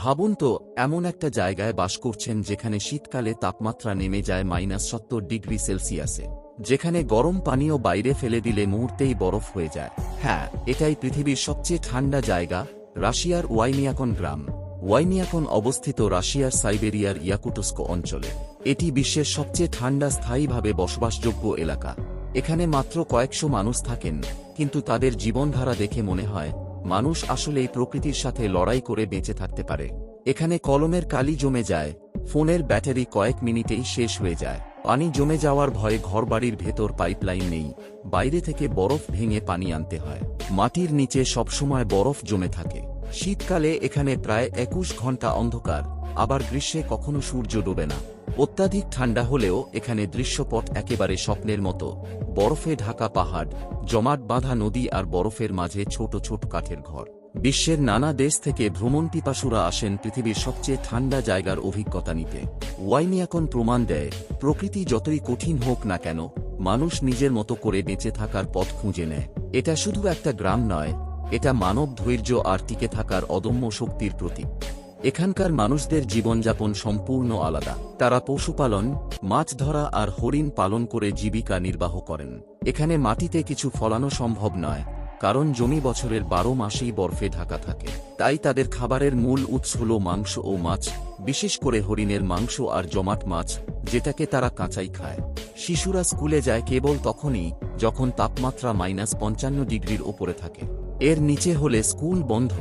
ভাবুন তো, এমন একটা জায়গায় বাস করছেন যেখানে শীতকালে তাপমাত্রা নেমে যায় মাইনাস সত্তর ডিগ্রি সেলসিয়াসে, যেখানে গরম পানীয় বাইরে ফেলে দিলে মুহূর্তেই বরফ হয়ে যায়। হ্যাঁ এটাই পৃথিবীর সবচেয়ে ঠান্ডা জায়গা, রাশিয়ার ওয়াইমিয়াকন গ্রাম। ওয়াইমিয়াকন অবস্থিত রাশিয়ার সাইবেরিয়ার ইয়াকুটস্কো অঞ্চলে। এটি বিশ্বের সবচেয়ে ঠান্ডা স্থায়ীভাবে বসবাসযোগ্য এলাকা। এখানে মাত্র কয়েকশো মানুষ থাকেন, কিন্তু তাদের জীবনধারা দেখে মনে হয় মানুষ আসলেই প্রকৃতির সাথে লড়াই করে বেঁচে থাকতে পারে। এখানে কলমের কালি জমে যায়, ফোনের ব্যাটারি কয়েক মিনিটেই শেষ হয়ে যায়, পানি জমে যাওয়ার ভয়ে ঘরবাড়ির ভেতর পাইপলাইন নেই, বাইরে থেকে বরফ ভেঙে পানি আনতে হয়, মাটির নিচে সবসময় বরফ জমে থাকে। শীতকালে এখানে প্রায় একুশ ঘণ্টা অন্ধকার আবার গ্রীষ্মে কখনো সূর্য ডোবে না। অত্যাধিক ঠান্ডা হলেও এখানে দৃশ্যপট একেবারে স্বপ্নের মতো। বরফে ঢাকা পাহাড়, জমাট বাঁধা নদী আর বরফের মাঝে ছোট ছোট কাঠের ঘর। বিশ্বের নানা দেশ থেকে ভ্রমণ পিপাসুরা আসেন পৃথিবীর সবচেয়ে ঠান্ডা জায়গার অভিজ্ঞতা নিতে। ওয়াইমিয়াকন প্রমাণ দেয়, প্রকৃতি যতই কঠিন হোক না কেন, মানুষ নিজের মতো করে বেঁচে থাকার পথ খুঁজে নেয়। এটা শুধু একটা গ্রাম নয়, এটা মানব ধৈর্য আর টিকে থাকার অদম্য শক্তির প্রতীক। এখানকার মানুষদের জীবনযাপন সম্পূর্ণ আলাদা। তারা পশুপালন, মাছ ধরা আর হরিণ পালন করে জীবিকা নির্বাহ করেন। এখানে মাটিতে কিছু ফলানো সম্ভব নয়, কারণ জমি বছরের বারো মাসেই বরফে ঢাকা থাকে। তাই তাদের খাবারের মূল উৎস হল মাংস ও মাছ, বিশেষ করে হরিণের মাংস আর জমাট মাছ, যেটাকে তারা কাঁচাই খায়। শিশুরা স্কুলে যায় কেবল তখনই, যখন তাপমাত্রা মাইনাস পঞ্চান্ন ডিগ্রির ওপরে থাকে। এর নিচে হলে স্কুল বন্ধ।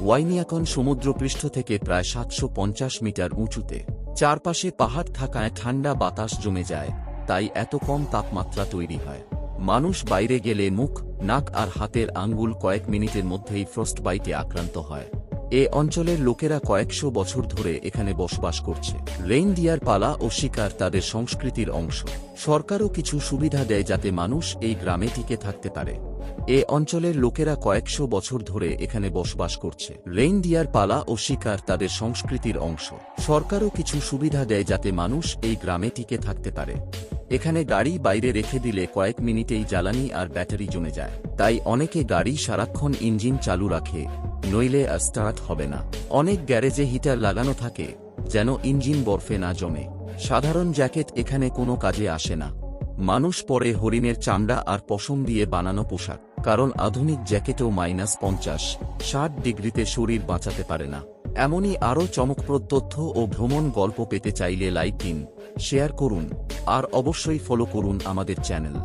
ওয়াইনিয়াকন সমুদ্রপৃষ্ঠ থেকে প্রায় সাতশো পঞ্চাশ মিটার উঁচুতে। চারপাশে পাহাড় থাকায় ঠান্ডা বাতাস জমে যায়, তাই এত কম তাপমাত্রা তৈরি হয়। মানুষ বাইরে গেলে মুখ, নাক আর হাতের আঙ্গুল কয়েক মিনিটের মধ্যেই ফ্রস্টবাইটে আক্রান্ত হয়। এ অঞ্চলের লোকেরা কয়েকশো বছর ধরে এখানে বসবাস করছে। রেইনডিয়ার পালা ও শিকার তাদের সংস্কৃতির অংশ। সরকারও কিছু সুবিধা দেয় যাতে মানুষ এই গ্রামে টিকে থাকতে পারে। এ অঞ্চলের লোকেরা কয়েকশো বছর ধরে এখানে বসবাস করছে। রেইনডিয়ার পালা ও শিকার তাদের সংস্কৃতির অংশ। সরকারও কিছু সুবিধা দেয় যাতে মানুষ এই গ্রামে টিকে থাকতে পারে। এখানে গাড়ি বাইরে রেখে দিলে কয়েক মিনিটেই জ্বালানি আর ব্যাটারি জমে যায়। তাই অনেকে গাড়ি সারাক্ষণ ইঞ্জিন চালু রাখে, নইলে আর স্টার্ট হবে না। অনেক গ্যারেজে হিটার লাগানো থাকে, যেন ইঞ্জিন বরফে না জমে। সাধারণ জ্যাকেট এখানে কোনো কাজে আসে না। মানুষ পরে হরিণের চামড়া আর পশম দিয়ে বানানো পোশাক, কারণ আধুনিক জ্যাকেটও মাইনাস পঞ্চাশ, ষাট ডিগ্রিতে শরীর বাঁচাতে পারে না। এমনই আরও চমকপ্রদ তথ্য ও ভ্রমণ গল্প পেতে চাইলে লাইক দিন, শেয়ার করুন, আর অবশ্যই ফলো করুন আমাদের চ্যানেল।